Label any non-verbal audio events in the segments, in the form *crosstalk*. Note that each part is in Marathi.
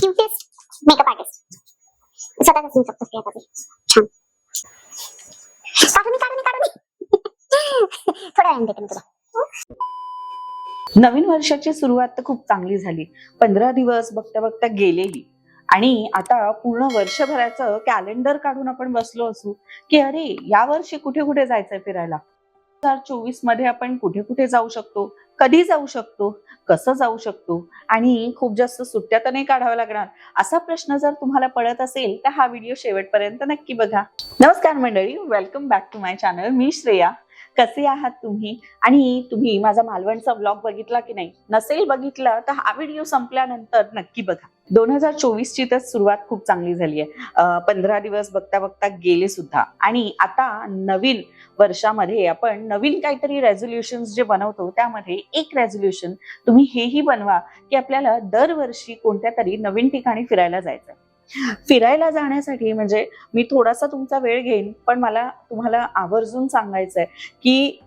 क्युटेस्ट मेकअप आर्टिस्ट स्वतःच असू शकतो यासाठी छान काढून काढून काढून थोडा वेळ देते मी तुला. नवीन वर्षाची सुरुवात तर खूप चांगली झाली. पंधरा दिवस बघता बघता गेलेली. आणि आता पूर्ण वर्षभराचं कॅलेंडर काढून आपण बसलो असू की अरे या वर्षी कुठे कुठे जायचंय फिरायला? हजार चोवीसमध्ये आपण कुठे कुठे जाऊ शकतो? कधी जाऊ शकतो? कसं जाऊ शकतो? आणि खूप जास्त सुट्ट्या तर नाही काढाव्या लागणार. असा प्रश्न जर तुम्हाला पडत असेल तर हा व्हिडिओ शेवटपर्यंत नक्की बघा. नमस्कार मंडळी welcome back to my channel मी श्रेया. कसे आहात तुम्ही? आणि तुम्ही माझा मालवणचा ब्लॉग बघितला की नाही? नसेल बघितला तर हा व्हिडिओ संपल्यानंतर नक्की बघा. दोन हजार चोवीस ची तर सुरुवात खूप चांगली झाली आहे. पंधरा दिवस बघता बघता गेले सुद्धा. आणि आता नवीन वर्षामध्ये आपण नवीन काहीतरी रेझोल्युशन जे बनवतो त्यामध्ये एक रेझोल्युशन तुम्ही हेही बनवा की आपल्याला दरवर्षी कोणत्या तरी नवीन ठिकाणी फिरायला जायचं फिरायला जाण्यासाठी म्हणजे मी थोडासा तुमचा वेळ घेईन पण मला तुम्हाला आवर्जून सांगायचंय की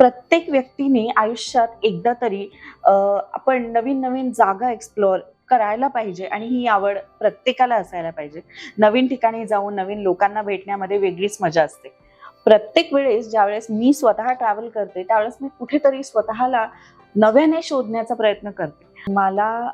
प्रत्येक व्यक्तीने आयुष्यात एकदा तरी आपण नवीन नवीन जागा एक्सप्लोअर करायला पाहिजे आणि ही आवड प्रत्येकाला असायला पाहिजे. नवीन ठिकाणी जाऊन नवीन लोकांना भेटण्यामध्ये वेगळीच मजा असते. प्रत्येक वेळेस ज्यावेळेस मी स्वतः ट्रॅव्हल करते त्यावेळेस मी कुठेतरी स्वतःला नव्याने शोधण्याचा प्रयत्न करते. मला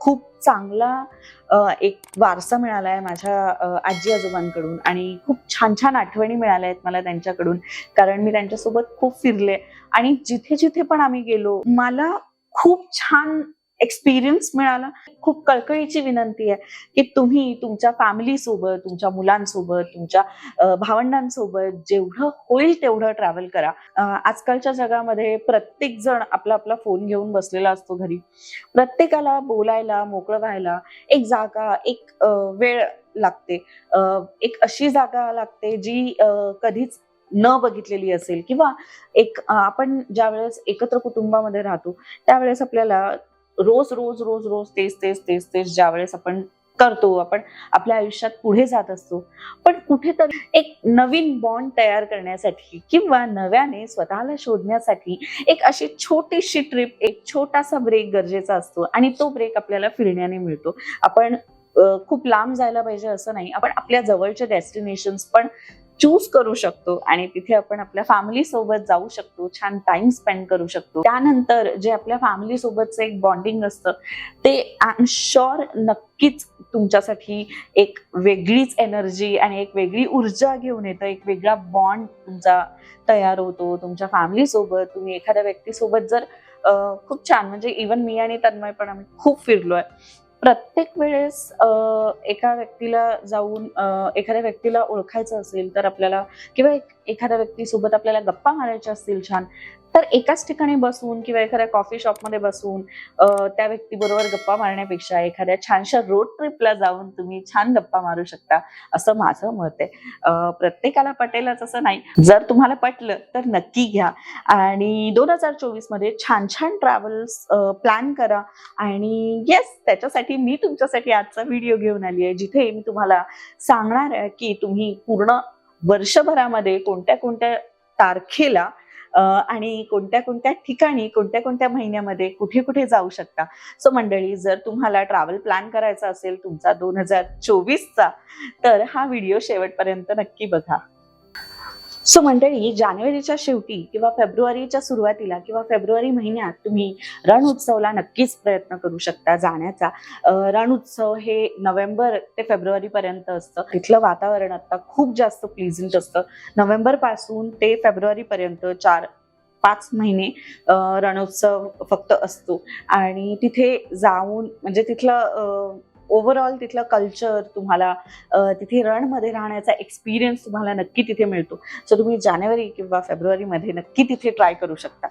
खूप चांगला एक वारसा मिळाला आहे माझ्या आजी आजोबांकडून आणि खूप छान छान आठवणी मिळाल्या आहेत मला त्यांच्याकडून. कारण मी त्यांच्यासोबत खूप फिरले आणि जिथे जिथे पण आम्ही गेलो मला खूप छान एक्सपिरियन्स मिळाला. खूप कळकळीची विनंती आहे की तुम्ही तुमच्या फॅमिलीसोबत तुमच्या मुलांसोबत तुमच्या भावंडांसोबत जेवढं होईल तेवढं ट्रॅव्हल करा. आजकालच्या जगामध्ये प्रत्येक जण आपला आपला फोन घेऊन बसलेला असतो घरी. प्रत्येकाला बोलायला मोकळं व्हायला एक जागा एक वेळ लागते. एक अशी जागा लागते जी कधीच न बघितलेली असेल किंवा एक आपण ज्या वेळेस एकत्र कुटुंबामध्ये राहतो त्यावेळेस आपल्याला रोज रोज रोज रोज तेच तेच तेच तेच ज्या वेळेस आपण करतो आपण आपल्या आयुष्यात पुढे जात असतो. पण कुठेतरी एक नवीन बॉन्ड तयार करण्यासाठी किंवा नव्याने स्वतःला शोधण्यासाठी एक अशी छोटीशी ट्रिप एक छोटासा ब्रेक गरजेचा असतो आणि तो ब्रेक आपल्याला फिरण्याने मिळतो. आपण खूप लांब जायला पाहिजे असं नाही. आपण आपल्या जवळच्या डेस्टिनेशन्स पण चूज करू शकतो आणि तिथे आपण आपल्या फॅमिली सोबत जाऊ शकतो छान टाइम स्पेंड करू शकतो. त्यानंतर जे आपल्या फॅमिली सोबतचं एक बॉन्डिंग असतं ते आय एम शुअर नक्कीच तुमच्यासाठी एक वेगळीच एनर्जी आणि एक वेगळी ऊर्जा घेऊन येतं एक वेगळा बॉन्ड तुमचा तयार होतो. तुमच्या फॅमिली सोबत तुम्ही एखाद्या व्यक्तीसोबत जर खूप छान म्हणजे इवन मी आणि तन्मय पण आम्ही खूप फिरलोय. प्रत्येक वेळेस एका व्यक्तीला जाऊन एखाद्या व्यक्तीला ओळखायचं असेल तर आपल्याला किंवा एखाद्या व्यक्तीसोबत आपल्याला गप्पा मारायच्या असतील छान तर एकाच ठिकाणी बसून किंवा एखाद्या कॉफी शॉपमध्ये बसून त्या व्यक्तीबरोबर गप्पा मारण्यापेक्षा एखाद्या छानशा रोड ट्रिपला जाऊन तुम्ही छान गप्पा मारू शकता असं माझं मत आहे. प्रत्येकाला पटेलच असं नाही. जर तुम्हाला पटलं तर नक्की घ्या. आणि दोन हजार चोवीसमध्ये छान छान ट्रॅव्हल्स प्लॅन करा. आणि येस त्याच्यासाठी मी तुमच्यासाठी आजचा व्हिडिओ घेऊन आली आहे जिथे मी तुम्हाला सांगणार आहे की तुम्ही पूर्ण वर्षभरामध्ये कोणत्या कोणत्या तारखेला आणि कोणत्या कोणत्या ठिकाणी कोणत्या कोणत्या महिन्यामध्ये कुठे कुठे जाऊ शकता? सो मंडळी जर तुम्हाला ट्रॅव्हल प्लॅन करायचा असेल तुमचा दोन हजार चोवीसचा तर हा व्हिडिओ शेवटपर्यंत नक्की बघा. सो मंडळी जानेवारीच्या शेवटी किंवा फेब्रुवारीच्या सुरुवातीला किंवा फेब्रुवारी महिन्यात तुम्ही रण उत्सवला नक्कीच प्रयत्न करू शकता जाण्याचा. रण उत्सव हे नोव्हेंबर ते फेब्रुवारी पर्यंत असतं. तिथलं वातावरण आता खूप जास्त प्लिझंट असतं. नोव्हेंबरपासून ते फेब्रुवारी पर्यंत चार पाच महिने रणोत्सव फक्त असतो. आणि तिथे जाऊन म्हणजे तिथलं ओव्हरऑल तिथलं कल्चर तुम्हाला तिथे रणमध्ये राहण्याचा एक्सपिरियन्स तुम्हाला नक्की तिथे मिळतो. सो तुम्ही जानेवारी किंवा फेब्रुवारीमध्ये नक्की तिथे ट्राय करू शकता.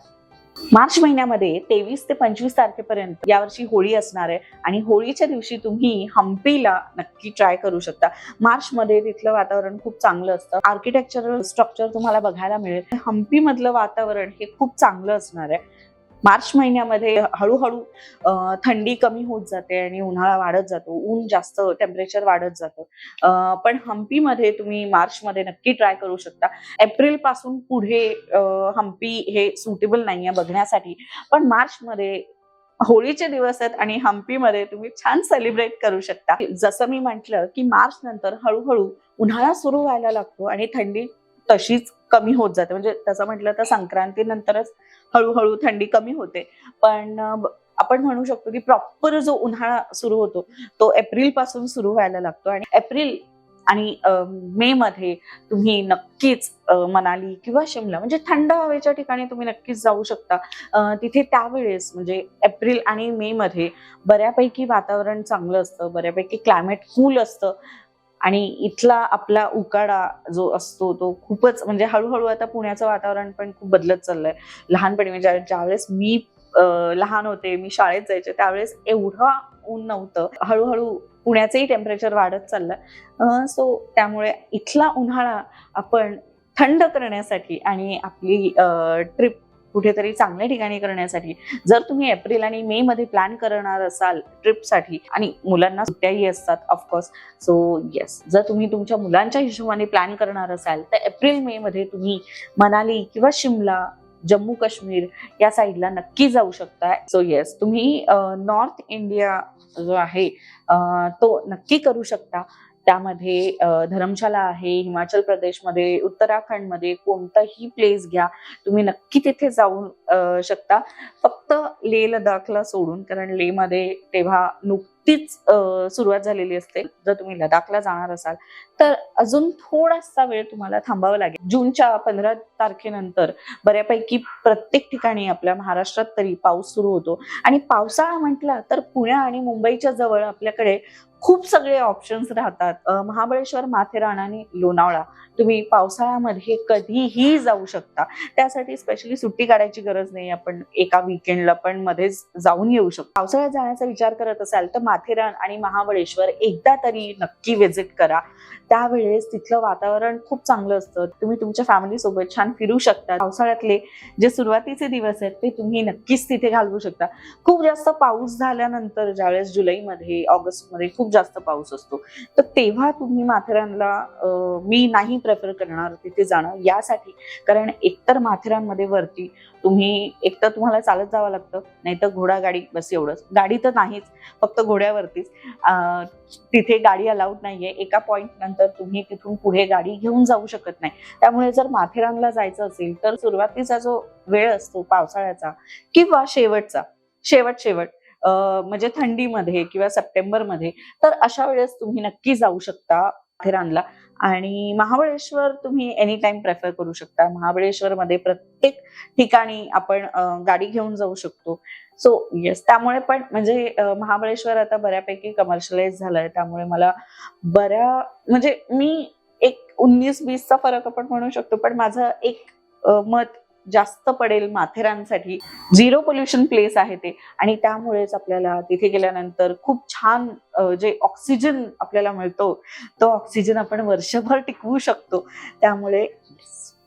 मार्च महिन्यामध्ये तेवीस ते पंचवीस तारखेपर्यंत यावर्षी होळी असणार आहे आणि होळीच्या दिवशी तुम्ही हम्पीला नक्की ट्राय करू शकता. मार्चमध्ये तिथलं वातावरण खूप चांगलं असतं. आर्किटेक्चरल स्ट्रक्चर तुम्हाला बघायला मिळेल. हम्पीमधलं वातावरण हे खूप चांगलं असणार आहे. मार्च महिन्यामध्ये हळूहळू थंडी कमी होत जाते आणि उन्हाळा वाढत जातो. ऊन जास्त टेम्परेचर वाढत जातं. पण हम्पीमध्ये तुम्ही मार्चमध्ये नक्की ट्राय करू शकता. एप्रिलपासून पुढे हम्पी हे सुटेबल नाहीये बघण्यासाठी. पण मार्चमध्ये होळीचे दिवस आहेत आणि हम्पीमध्ये तुम्ही छान सेलिब्रेट करू शकता. जसं मी म्हटलं की मार्च नंतर हळूहळू उन्हाळा सुरू व्हायला लागतो आणि थंडी तशीच कमी होत जाते. म्हणजे तसं म्हटलं तर संक्रांतीनंतरच हळूहळू थंडी कमी होते. पण आपण म्हणू शकतो की प्रॉपर जो उन्हाळा सुरू होतो तो एप्रिलपासून सुरू व्हायला लागतो. आणि एप्रिल आणि मे मध्ये तुम्ही नक्कीच मनाली किंवा शिमला म्हणजे थंड हवेच्या ठिकाणी तुम्ही नक्कीच जाऊ शकता. तिथे त्यावेळेस म्हणजे एप्रिल आणि मे मध्ये बऱ्यापैकी वातावरण चांगलं असतं बऱ्यापैकी क्लायमेट कूल असतं. आणि इथला आपला उकाडा जो असतो तो खूपच म्हणजे हळूहळू आता पुण्याचं वातावरण पण खूप बदलत चाललंय. लहानपणी म्हणजे ज्यावेळेस मी लहान होते मी शाळेत जायचे त्यावेळेस एवढं ऊन नव्हतं. हळूहळू पुण्याचंही टेम्परेचर वाढत चाललंय. सो त्यामुळे इथला उन्हाळा आपण थंड करण्यासाठी आणि आपली ट्रिप कुठेतरी चांगल्या ठिकाणी करण्यासाठी. जर तुम्ही एप्रिल आणि मे मध्ये प्लॅन करणार असाल ट्रिपसाठी आणि मुलांना सुट्ट्याही असतात ऑफकोर्स सो येस जर तुम्ही तुमच्या मुलांच्या हिशोबाने प्लॅन करणार असाल तर एप्रिल मे मध्ये तुम्ही मनाली किंवा शिमला जम्मू काश्मीर या साईडला नक्की जाऊ शकता. सो येस तुम्ही नॉर्थ इंडिया जो आहे तो नक्की करू शकता. त्यामध्ये धर्मशाला आहे हिमाचल प्रदेशमध्ये उत्तराखंडमध्ये कोणताही प्लेस घ्या. तुम्ही नक्की तिथे जाऊ शकता. फक्त लेह लडाखला सोडून कारण लेहमध्ये तेव्हा नुकतीच सुरुवात झालेली असते. जर तुम्ही लडाखला जाणार असाल तर अजून थोडासा वेळ तुम्हाला थांबावा लागेल. जूनच्या पंधरा तारखेनंतर बऱ्यापैकी प्रत्येक ठिकाणी आपल्या महाराष्ट्रात तरी पाऊस सुरू होतो. आणि पावसाळा म्हटला तर पुणे आणि मुंबईच्या जवळ आपल्याकडे खूप सगळे ऑप्शन्स राहतात. महाबळेश्वर माथेरान आणि लोणावळा. तुम्ही पावसाळ्यामध्ये कधीही जाऊ शकता. त्यासाठी स्पेशली सुट्टी काढायची गरज नाही. आपण एका विकेंडला पण मध्येच जाऊन येऊ शकतो. पावसाळ्यात जाण्याचा विचार करत असाल तर माथेरान आणि महाबळेश्वर एकदा तरी नक्की व्हिजिट करा. त्यावेळेस तिथलं वातावरण खूप चांगलं असतं. तुम्ही तुमच्या फॅमिली सोबत छान फिरू शकता. पावसाळ्यातले जे सुरुवातीचे दिवस आहेत ते तुम्ही नक्कीच तिथे घालवू शकता. खूप जास्त पाऊस झाल्यानंतर ज्यावेळेस जुलैमध्ये ऑगस्टमध्ये खूप जास्त पाऊस असतो. तर तेव्हा तुम्ही माथेरानला मी नाही प्रेफर करणार तिथे जाणं यासाठी. कारण एकतर माथेरानमध्ये वरती तुम्ही एकतर तुम्हाला चालत जावं लागतं नाहीतर घोडा गाडी बस एवढंच. गाडी तर नाहीच फक्त घोड्यावरतीच. तिथे गाडी अलाउड नाहीये. एका पॉईंट नंतर तुम्ही तिथून पुढे गाडी घेऊन जाऊ शकत नाही. त्यामुळे जर माथेरानला जायचं असेल तर सुरुवातीचा जो वेळ असतो पावसाळ्याचा किंवा शेवटचा शेवट शेवट म्हणजे थंडीमध्ये किंवा सप्टेंबरमध्ये तर अशा वेळेस तुम्ही नक्की जाऊ शकता माथेरानला. आणि महाबळेश्वर तुम्ही एनी टाइम प्रेफर करू शकता. महाबळेश्वर मध्ये प्रत्येक ठिकाणी आपण गाडी घेऊन जाऊ शकतो. सो येस त्यामुळे पण म्हणजे महाबळेश्वर आता बऱ्यापैकी कमर्शियलाइज झालंय. त्यामुळे मला बऱ्या म्हणजे मी एक उन्नीस वीसचा फरक आपण म्हणू शकतो पण माझं एक मत जास्त पडेल माथेरानसाठी. झिरो पोल्युशन प्लेस आहे ते. आणि त्यामुळेच आपल्याला तिथे गेल्यानंतर खूप छान जे ऑक्सिजन आपल्याला मिळतो तो ऑक्सिजन आपण वर्षभर टिकवू शकतो. त्यामुळे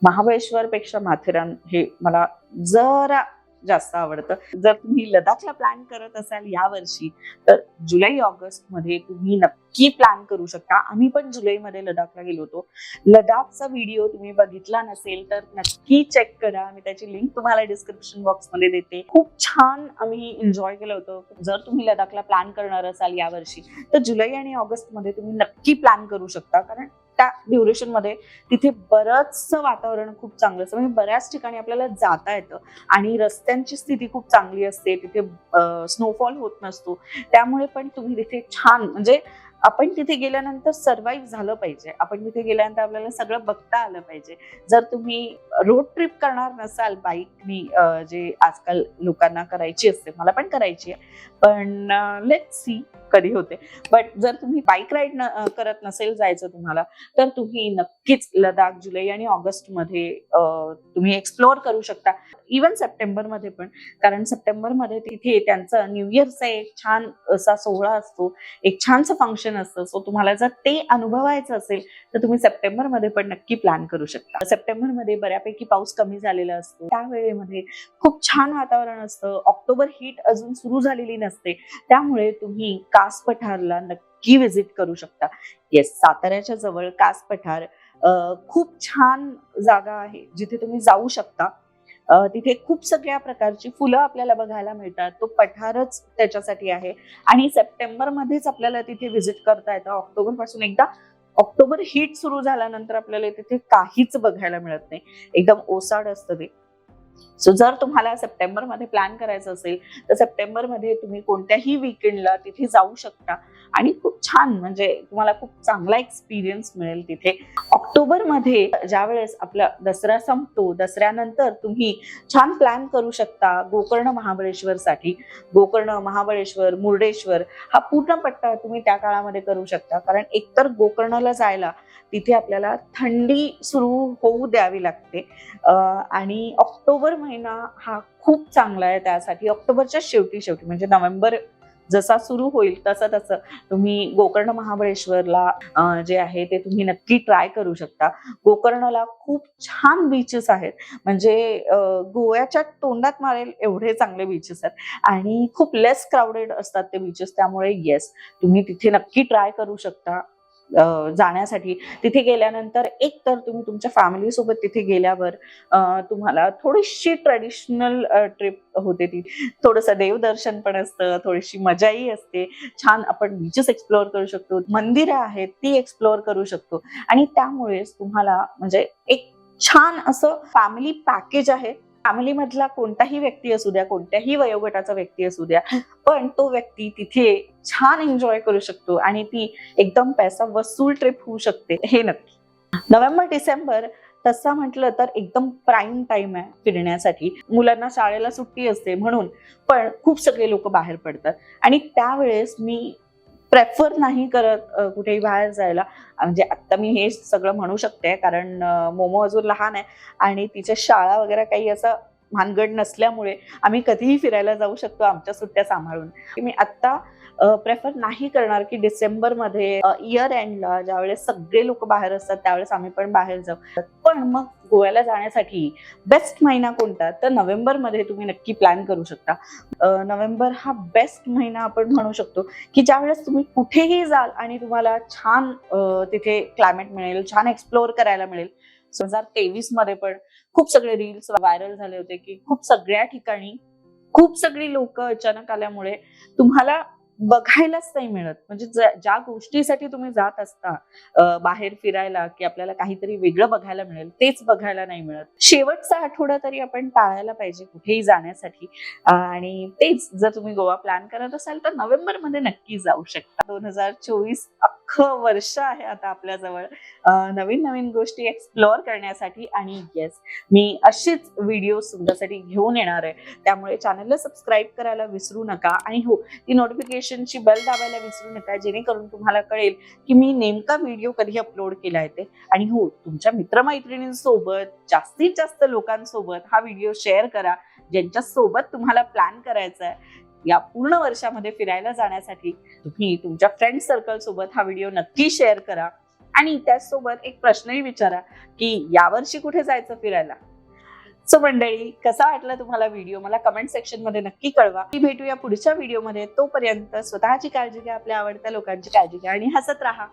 महाबळेश्वर पेक्षा माथेरान हे मला जरा जास्त आवडतं. जर तुम्ही लडाखला प्लॅन करत असाल या वर्षी तर जुलै ऑगस्टमध्ये तुम्ही नक्की प्लॅन करू शकता. आम्ही पण जुलैमध्ये लडाखला गेलो होतो. लडाखचा व्हिडिओ तुम्ही बघितला नसेल तर नक्की चेक करा. मी त्याची लिंक तुम्हाला डिस्क्रिप्शन बॉक्समध्ये देते. खूप छान आम्ही एन्जॉय केलं होतं. जर तुम्ही लडाखला प्लॅन करणार असाल या वर्षी तर जुलै आणि ऑगस्टमध्ये तुम्ही नक्की प्लॅन करू शकता. कारण त्या ड्युरेशनमध्ये तिथे बरंचसं वातावरण खूप चांगलं असतं. म्हणजे बऱ्याच ठिकाणी आपल्याला जाता येतं आणि रस्त्यांची स्थिती खूप चांगली असते. तिथे स्नोफॉल होत नसतो. त्यामुळे पण तुम्ही तिथे छान म्हणजे आपण तिथे गेल्यानंतर सर्व्हाइव्ह झालं पाहिजे. आपण तिथे गेल्यानंतर आपल्याला सगळं बघता आलं पाहिजे. जर तुम्ही रोड ट्रिप करणार नसाल बाईकनी जे आजकाल लोकांना करायची असते मला पण करायची आहे. पण लेट सी कधी होते. बट जर तुम्ही बाईक राईड करत नसेल जायचं तुम्हाला तर तुम्ही नक्कीच लडाख जुलै आणि ऑगस्टमध्ये तुम्ही एक्सप्लोअर करू शकता. इवन सप्टेंबरमध्ये पण. कारण सप्टेंबरमध्ये तिथे त्यांचा न्यू इयरचा एक छान असा सोहळा असतो. एक छानसं फंक्शन असतं. सो तुम्हाला जर ते अनुभवायचं असेल तर तुम्ही सप्टेंबरमध्ये पण नक्की प्लॅन करू शकता. सप्टेंबरमध्ये बऱ्यापैकी पाऊस कमी झालेला असतो. त्या वेळेमध्ये खूप छान वातावरण असतं. ऑक्टोबर हीट अजून सुरू झालेली नसते. त्यामुळे तुम्ही कास पठारला नक्की व्हिजिट करू शकता. येस साताऱ्याच्या जवळ कास पठार खूप छान जागा आहे जिथे तुम्ही जाऊ शकता. तिथे खूप सगळ्या प्रकारची फुलं आपल्याला बघायला मिळतात. तो पठारच त्याच्यासाठी आहे. आणि सप्टेंबर मध्येच आपल्याला तिथे व्हिजिट करता येतं. ऑक्टोबरपासून एकदा ऑक्टोबर हीट सुरू झाल्यानंतर आपल्याला तिथे काहीच बघायला मिळत नाही. एकदम ओसाड असतं ते. सो जर तुम्हाला सप्टेंबरमध्ये प्लॅन करायचं असेल तर सप्टेंबरमध्ये तुम्ही कोणत्याही विकेंडला तिथे जाऊ शकता. आणि खूप छान म्हणजे तुम्हाला खूप चांगला एक्सपिरियन्स मिळेल तिथे. ऑक्टोबरमध्ये ज्या वेळेस आपला दसरा संपतो दसऱ्यानंतर तुम्ही छान प्लॅन करू शकता गोकर्ण महाबळेश्वर साठी गोकर्ण महाबळेश्वर मुर्डेश्वर हा पूर्ण पट्टा तुम्ही त्या काळामध्ये करू शकता. कारण एकतर गोकर्णला जायला तिथे आपल्याला थंडी सुरू होऊ द्यावी लागते. आणि ऑक्टोबर महिना हा खूप चांगला आहे त्यासाठी. ऑक्टोबरच्या शेवटी शेवटी म्हणजे नोव्हेंबर जसा सुरू होईल तसं तसं तुम्ही गोकर्ण महाबळेश्वरला जे आहे ते तुम्ही नक्की ट्राय करू शकता. गोकर्णला खूप छान बीचेस आहेत. म्हणजे गोव्याच्या तोंडात मारेल एवढे चांगले बीचेस आहेत. आणि खूप लेस क्राऊडेड असतात ते बीचेस त्यामुळे येस तुम्ही तिथे नक्की ट्राय करू शकता. जाण्यासाठी. तिथे गेल्यानंतर एक तर तुम्ही तुमच्या फॅमिली सोबत तिथे गेल्यावर तुम्हाला थोडीशी ट्रेडिशनल ट्रिप होते ती. थोडंसं देवदर्शन पण असतं थोडीशी मजाही असते. छान आपण बीचेस एक्सप्लोअर करू शकतो मंदिरं आहेत ती एक्सप्लोअर करू शकतो. आणि त्यामुळेच तुम्हाला म्हणजे एक छान असं फॅमिली पॅकेज आहे. फॅमिली मधला कोणताही व्यक्ती असू द्या कोणत्याही वयोगटाचा व्यक्ती असू द्या पण तो व्यक्ती तिथे छान एन्जॉय करू शकतो आणि ती एकदम पैसा वसूल ट्रिप होऊ शकते हे नक्की. नोव्हेंबर डिसेंबर तसा म्हटलं तर एकदम प्राईम टाइम आहे फिरण्यासाठी. मुलांना शाळेला सुट्टी असते म्हणून पण खूप सगळे लोक बाहेर पडतात. आणि त्यावेळेस मी प्रेफर नाही करत कुठेही बाहेर जायला. म्हणजे आता मी हे सगळं म्हणू शकते कारण मोमो अजून लहान आहे आणि तिच्या शाळा वगैरे काही असं भानगड नसल्यामुळे आम्ही कधीही फिरायला जाऊ शकतो आमच्या सुट्ट्या सांभाळून. मी आत्ता प्रेफर नाही करणार की डिसेंबरमध्ये इयर एंडला ज्यावेळेस सगळे लोक बाहेर असतात त्यावेळेस आम्ही पण बाहेर जाऊ. पण मग गोव्याला जाण्यासाठी बेस्ट महिना कोणता? तर नोव्हेंबरमध्ये तुम्ही नक्की प्लॅन करू शकता. नोव्हेंबर हा बेस्ट महिना आपण म्हणू शकतो की ज्यावेळेस तुम्ही कुठेही जाल आणि तुम्हाला छान तिथे क्लायमेट मिळेल छान एक्सप्लोअर करायला मिळेल. दोन हजार तेवीसमध्ये पण खूप सगळे रील्स व्हायरल झाले होते की खूप सगळ्या ठिकाणी खूप सगळी लोक अचानक आल्यामुळे तुम्हाला बघायलाच नाही मिळत. म्हणजे ज्या गोष्टीसाठी तुम्ही जात असता बाहेर फिरायला की आपल्याला काहीतरी वेगळं बघायला मिळेल तेच बघायला नाही मिळत. शेवटचा आठवडा तरी आपण टाळायला पाहिजे कुठेही जाण्यासाठी. आणि तेच जर तुम्ही गोवा प्लॅन करत असाल तर नोव्हेंबरमध्ये नक्की जाऊ शकता. दोन हजार चोवीस अख्खं *laughs* हो, वर्ष आहे आता आपल्याजवळ. नवीन नवीन गोष्टी एक्सप्लोअर करण्यासाठी आणि येस मी अशीच व्हिडिओ तुमच्यासाठी घेऊन येणार आहे. त्यामुळे चॅनलला सबस्क्राईब करायला विसरू नका आणि हो ती नोटिफिकेशनची बेल दाबायला विसरू नका जेणेकरून तुम्हाला कळेल की मी नेमका व्हिडिओ कधी अपलोड केला आहे ते. आणि हो तुमच्या मित्रमैत्रिणींसोबत जास्तीत जास्त लोकांसोबत हा व्हिडिओ शेअर करा ज्यांच्या सोबत तुम्हाला प्लॅन करायचा आहे. या पूर्ण वर्षामध्ये फिरायला जाण्यासाठी तुम्ही तुमच्या फ्रेंड सर्कल सोबत हा व्हिडिओ नक्की शेअर करा. आणि त्याचसोबत एक प्रश्नही विचारा की यावर्षी कुठे जायचं फिरायला? सो मंडळी कसा वाटला तुम्हाला व्हिडिओ मला कमेंट सेक्शनमध्ये नक्की कळवा. मी भेटूया पुढच्या व्हिडिओमध्ये तोपर्यंत स्वतःची काळजी घ्या आपल्या आवडत्या लोकांची काळजी घ्या आणि हसत राहा.